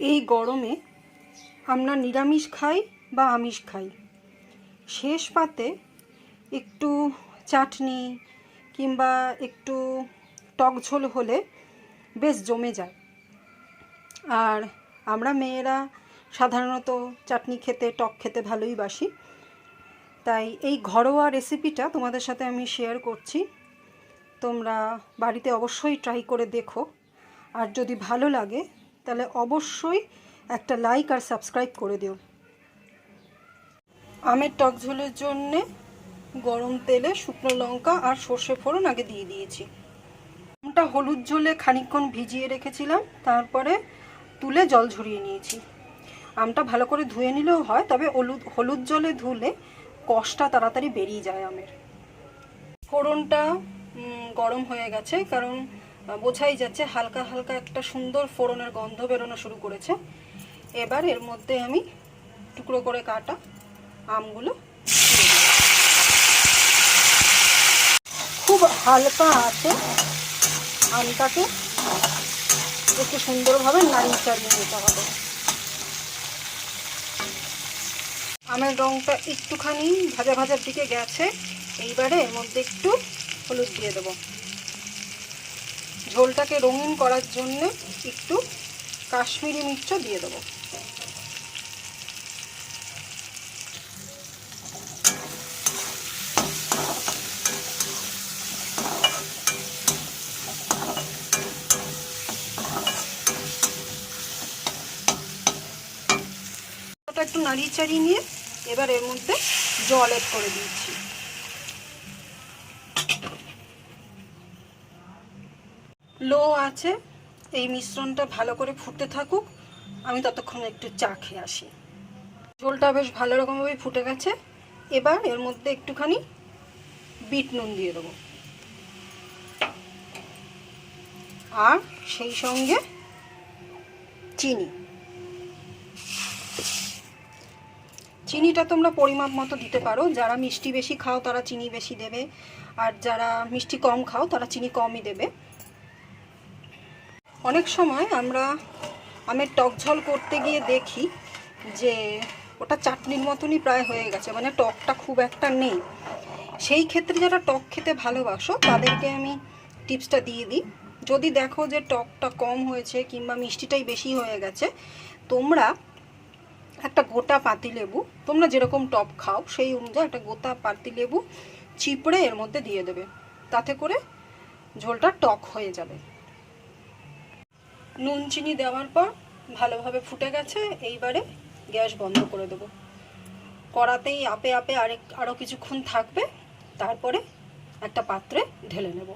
এই গরমে আমরা নিরামিষ খাই বা আমিষ খাই। শেষ পাতে একটু চাটনি কিংবা একটু টক ঝোল হলে বেশ জমে যায়। আর আমরা মেয়েরা সাধারণত চাটনি খেতে, টক খেতে ভালোই বাসি। তাই এই ঘরোয়া রেসিপিটা তোমাদের সাথে আমি শেয়ার করছি। তোমরা বাড়িতে অবশ্যই ট্রাই করে দেখো। আর যদি ভালো লাগে তাহলে অবশ্যই একটা লাইক আর সাবস্ক্রাইব করে দিও। আমের টক ঝোলের জন্যে গরম তেলে শুকনো লঙ্কা আর সর্ষে ফোড়ন আগে দিয়ে দিয়েছি। আমটা হলুদ ঝোলে খানিকক্ষণ ভিজিয়ে রেখেছিলাম, তারপরে তুলে জল ঝরিয়ে নিয়েছি। আমটা ভালো করে ধুয়ে নিলেও হয়, তবে হলুদ হলুদ জলে ধুলে কষটা তাড়াতাড়ি বেরিয়ে যায় আমের। ফোড়নটা গরম হয়ে গেছে, কারণ বোঝাই যাচ্ছে হালকা হালকা একটা সুন্দর ফোড়নের গন্ধ বেরোনো শুরু করেছে। এবার এর মধ্যে আমি টুকরো করে কাটা আমগুলো। খুব হালকা আছে আমটাকে একটু সুন্দরভাবে নাড়িয়ে চাড়িয়ে নিতে হবে। আমের রঙটা একটুখানি ভাজা ভাজার দিকে গেছে। এইবারে এর মধ্যে একটু হলুদ দিয়ে দেবো। ঝোলটাকে রঙিন করার জন্য একটু কাশ্মীরি মির্চ দিয়ে দেবো। একটু নাড়িয়ে চাড়িয়ে নিয়ে এবার এর মধ্যে জল এড করে দিচ্ছি। লো আছে, এই মিশ্রণটা ভালো করে ফুটতে থাকুক। আমি ততক্ষণ একটু চা খেয়ে আসি। ঝোলটা বেশ ভালো রকমভাবে ফুটে গেছে। এবার এর মধ্যে একটুখানি বিট নুন দিয়ে দেবো। আর সেই সঙ্গে চিনি। চিনিটা তোমরা পরিমাপ মতো দিতে পারো। যারা মিষ্টি বেশি খাও, তারা চিনি বেশি দেবে। আর যারা মিষ্টি কম খাও, তারা চিনি কমই দেবে। অনেক সময় আমরা আমের টক ঝোল করতে গিয়ে দেখি যে ওটা চাটনির মতনই প্রায় হয়ে গেছে মানে টকটা খুব একটা নেই। সেই ক্ষেত্রে যারা টক খেতে ভালোবাসো, তাদেরকে আমি টিপসটা দিয়ে দিই। যদি দেখো যে টকটা কম হয়েছে কিংবা মিষ্টিটাই বেশি হয়ে গেছে, তোমরা একটা গোটা পাতিলেবু তোমরা যেরকম টপ খাও, সেই অনুযায়ী একটা গোটা পাতিলেবু চিপড়ে এর মধ্যে দিয়ে দেবে। তাতে করে ঝোলটা টক হয়ে যাবে। নুন চিনি দেওয়ার পর ভালোভাবে ফুটে গেছে, এইবারে গ্যাস বন্ধ করে দেবো। কড়াতেই আপে আপে আরেক আরও কিছুক্ষণ থাকবে, তারপরে একটা পাত্রে ঢেলে নেব।